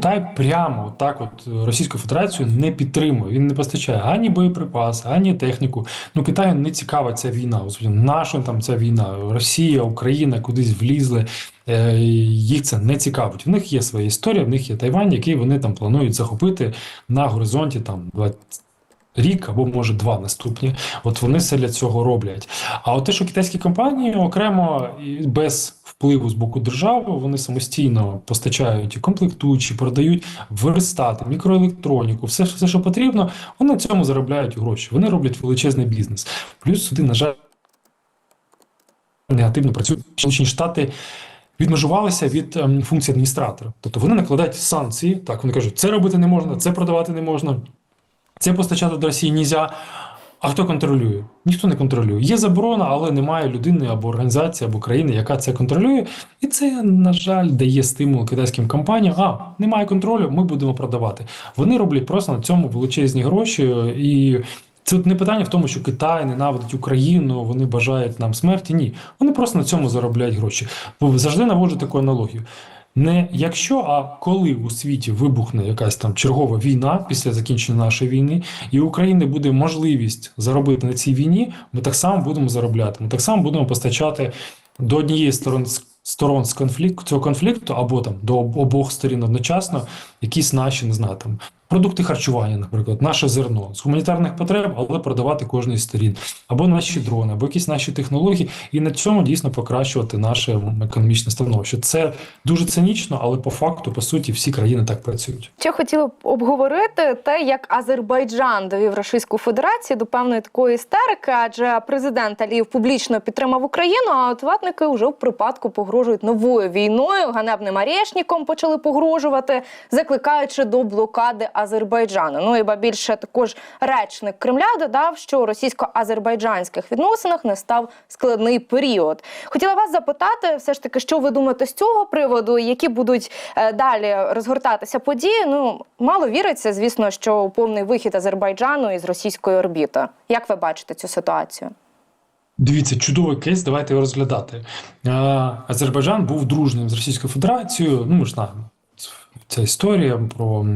Китай прямо так, от Російську Федерацію не підтримує. Він не постачає ані боєприпаси, ані техніку. Ну Китаю не цікава ця війна. Наша там ця війна? Росія, Україна кудись влізли. Е, Їх це не цікавить. В них є своя історія, в них є Тайвань, який вони там планують захопити на горизонті там 20 рік або може два наступні. От вони все для цього роблять. А от те, що китайські компанії окремо без впливу з боку держави, вони самостійно постачають і комплектуючі, продають верстати, мікроелектроніку, все, все, що потрібно, вони на цьому заробляють гроші. Вони роблять величезний бізнес. Плюс сюди, на жаль, негативно працюють Сполучені Штати. Відмежувалися від ем, функції адміністратора, тобто вони накладають санкції. Так вони кажуть, це робити не можна, це продавати не можна, це постачати до Росії нельзя. А хто контролює? Ніхто не контролює. Є заборона, але немає людини або організації, або країни, яка це контролює. І це, на жаль, дає стимул китайським компаніям. А, немає контролю, ми будемо продавати. Вони роблять просто на цьому величезні гроші. І це не питання в тому, що Китай ненавидить Україну, вони бажають нам смерті. Ні. Вони просто на цьому заробляють гроші. Бо завжди наводжу таку аналогію. Не якщо, а коли у світі вибухне якась там чергова війна після закінчення нашої війни, і у України буде можливість заробити на цій війні, ми так само будемо заробляти. Ми так само будемо постачати до однієї сторони сторон з конфлікту цього конфлікту, або там до обох сторін одночасно якісь наші, не знаю, там продукти харчування, наприклад, наше зерно з гуманітарних потреб, але продавати кожній сторін, або наші дрони, або якісь наші технології, і на цьому дійсно покращувати наше економічне становище. Це дуже цинічно, але по факту, по суті, всі країни так працюють. Ще хотіла б обговорити те, як Азербайджан довів Російську Федерацію до певної такої істерики, адже президент Аліїв публічно підтримав Україну. А от ватники вже в припадку погрожують новою війною. Ганебним арешником почали погрожувати, закликаючи до блокади Азербайджану. Ну і ба більше також речник Кремля додав, що у російсько-азербайджанських відносинах не став складний період. Хотіла вас запитати, все ж таки, що ви думаєте з цього приводу, які будуть е, далі розгортатися події? Ну мало віриться, звісно, що повний вихід Азербайджану із російської орбіти. Як ви бачите цю ситуацію? Дивіться, чудовий кейс, давайте його розглядати. Азербайджан був дружним з Російською Федерацією. Ну, ми ж знаємо. Ця історія про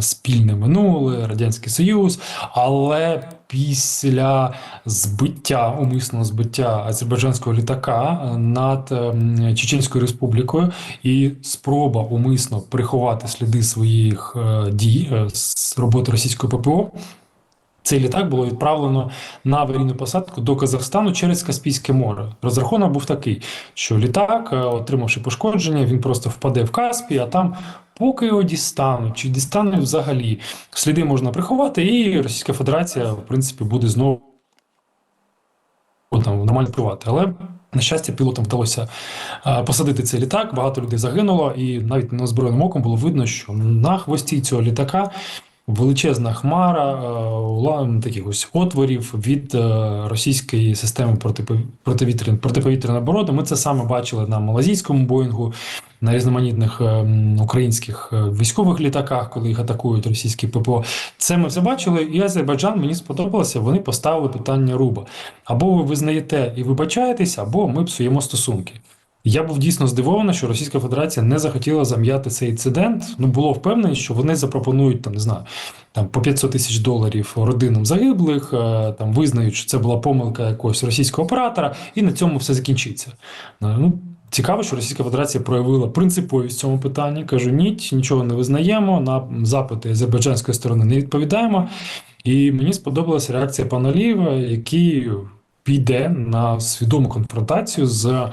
спільне минуле, Радянський Союз, але після збиття, умисного збиття азербайджанського літака над Чеченською Республікою і спроба умисно приховати сліди своїх е, дій е, з роботи російської ППО. Цей літак було відправлено на аварійну посадку до Казахстану через Каспійське море. Розрахунок був такий, що літак, е, отримавши пошкодження, він просто впаде в Каспій, а там, поки його дістануть, чи дістануть взагалі, сліди можна приховати, і Російська Федерація, в принципі, буде знову там нормально впливати. Але на щастя, пілотам вдалося е, посадити цей літак. Багато людей загинуло, і навіть неозброєним оком було видно, що на хвості цього літака величезна хмара е, таких ось отворів від е, російської системи протиповітряної оборони. Ми це саме бачили на малазійському боїнгу, на різноманітних е, українських військових літаках, коли їх атакують російські ППО. Це ми все бачили, і Азербайджан мені сподобалося. Вони поставили питання руба: або ви визнаєте і вибачаєтесь, або ми псуємо стосунки. Я був дійсно здивований, що Російська Федерація не захотіла зам'яти цей інцидент. Ну було впевнений, що вони запропонують там, не знаю, там по 500 тисяч доларів родинам загиблих, е, там визнають, що це була помилка якогось російського оператора, і на цьому все закінчиться. Ну цікаво, що Російська Федерація проявила принциповість в цьому питанні. Кажу, ні, нічого не визнаємо. На запити азербайджанської сторони не відповідаємо. І мені сподобалася реакція пана Алієва, який піде на свідому конфронтацію з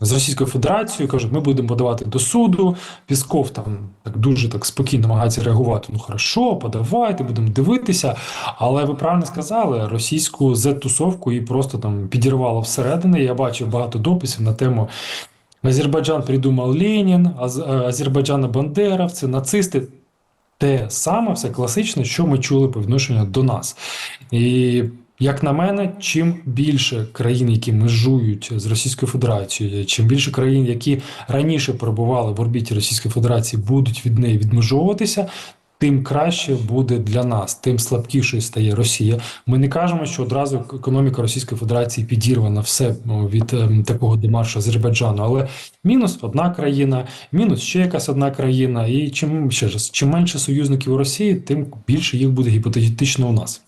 з Російською Федерацією. Кажуть, ми будемо подавати до суду. Пісков там так дуже так спокійно намагається реагувати. Ну хорошо, подавайте, будемо дивитися. Але ви правильно сказали, російську Z-тусовку її просто там підірвало всередині. Я бачив багато дописів на тему. Азербайджан придумав Ленін, Азербайджана Бандеровці, нацисти. Те саме все класичне, що ми чули по відношенню до нас. І як на мене, чим більше країн, які межують з Російською Федерацією, чим більше країн, які раніше перебували в орбіті Російської Федерації, будуть від неї відмежовуватися, тим краще буде для нас, тим слабкішою стає Росія. Ми не кажемо, що одразу економіка Російської Федерації підірвана все від ем, такого демаршу Азербайджану. Але мінус одна країна, мінус ще якась одна країна. І чим ще раз, чим менше союзників у Росії, тим більше їх буде гіпотетично у нас.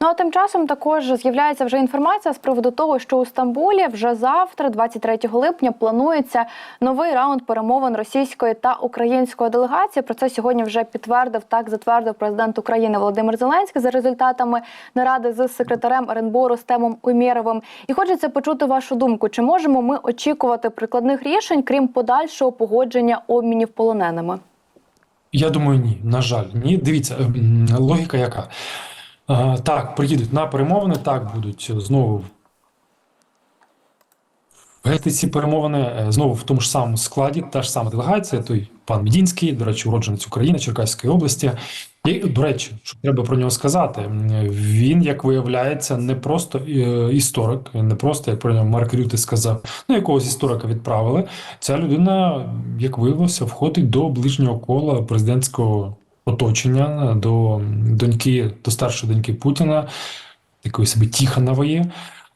Ну а тим часом також з'являється вже інформація з приводу того, що у Стамбулі вже завтра, 23 липня, планується новий раунд перемовин російської та української делегації. Про це сьогодні вже підтвердив так. Затвердив президент України Володимир Зеленський за результатами наради з секретарем РНБО Рустемом Умєровим. І хочеться почути вашу думку: чи можемо ми очікувати прикладних рішень, крім подальшого погодження обмінів полоненими? Я думаю, ні. На жаль, ні. Дивіться, ем, логіка яка. Так, приїдуть на перемовини, так будуть знову вести ці перемовини е, знову в тому ж самому складі, та ж сама делегація, той пан Мідінський, до речі, уродженець України, Черкаської області. І, до речі, що треба про нього сказати, він, як виявляється, не просто е, історик, не просто, як про нього Марк Рюти сказав, ну якогось історика відправили. Ця людина, як виявилося, входить до ближнього кола президентського оточення, до доньки, до старшої доньки Путіна, такої собі Тіханової,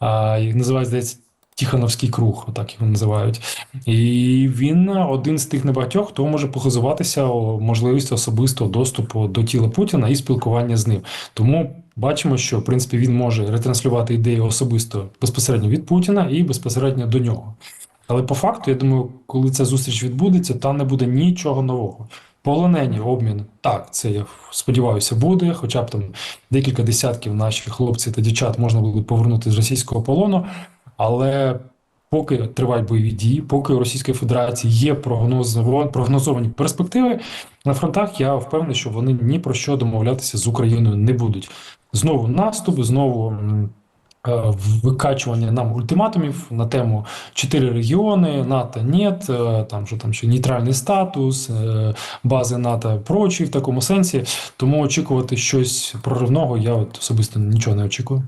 а, називають, здається, Тіхановський круг, отак його називають. І він один з тих небагатьох, хто може похизуватися можливістю особистого доступу до тіла Путіна і спілкування з ним. Тому бачимо, що в принципі він може ретранслювати ідеї особисто безпосередньо від Путіна і безпосередньо до нього. Але по факту, я думаю, коли ця зустріч відбудеться, там не буде нічого нового. Полонені обмін, так, це я сподіваюся, буде. Хоча б там декілька десятків наших хлопців та дівчат можна буде повернути з російського полону. Але поки тривають бойові дії, поки у Російської Федерації є прогнозовані перспективи на фронтах, я впевнений, що вони ні про що домовлятися з Україною не будуть. Знову наступ, знову викачування нам ультиматумів на тему чотири регіони, НАТО нет, е, там що там ще нейтральний статус, е, бази НАТО, прочі в такому сенсі. Тому очікувати щось проривного я от особисто нічого не очікую.